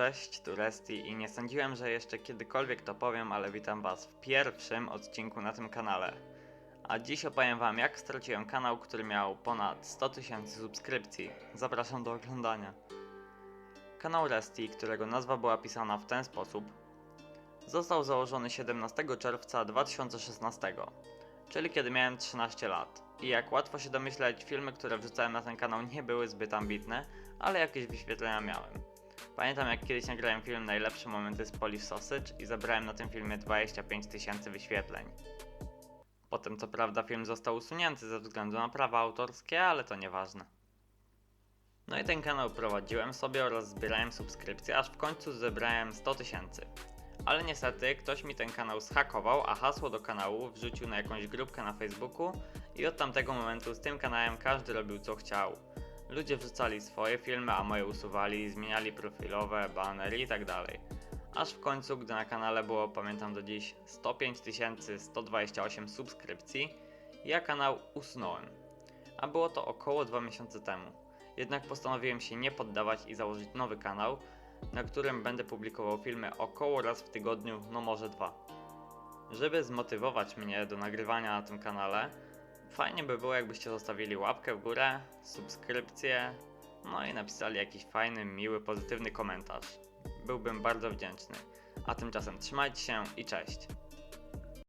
cześć, tu Resty i nie sądziłem, że jeszcze kiedykolwiek to powiem, ale witam was w pierwszym odcinku na tym kanale. A dziś opowiem wam jak straciłem kanał, który miał ponad 100 tysięcy subskrypcji. Zapraszam do oglądania. Kanał Resty, którego nazwa była pisana w ten sposób, został założony 17 czerwca 2016, czyli kiedy miałem 13 lat. I jak łatwo się domyśleć, filmy, które wrzucałem na ten kanał nie były zbyt ambitne, ale jakieś wyświetlenia miałem. Pamiętam jak kiedyś nagrałem film Najlepsze momenty z Polish Sausage i zebrałem na tym filmie 25 tysięcy wyświetleń. Potem co prawda film został usunięty ze względu na prawa autorskie, ale to nieważne. No i ten kanał prowadziłem sobie oraz zbierałem subskrypcje, aż w końcu zebrałem 100 tysięcy. Ale niestety ktoś mi ten kanał zhakował, a hasło do kanału wrzucił na jakąś grupkę na Facebooku i od tamtego momentu z tym kanałem każdy robił co chciał. Ludzie wrzucali swoje filmy, a moje usuwali, zmieniali profilowe, banery tak dalej. Aż w końcu, gdy na kanale było, pamiętam do dziś, 105 128 subskrypcji, ja kanał usunąłem. A było to około 2 miesiące temu. Jednak postanowiłem się nie poddawać i założyć nowy kanał, na którym będę publikował filmy około raz w tygodniu, no może dwa. Żeby zmotywować mnie do nagrywania na tym kanale, Fajnie by było, jakbyście zostawili łapkę w górę, subskrypcję, no i napisali jakiś fajny, miły, pozytywny komentarz. Byłbym bardzo wdzięczny. A tymczasem trzymajcie się i cześć.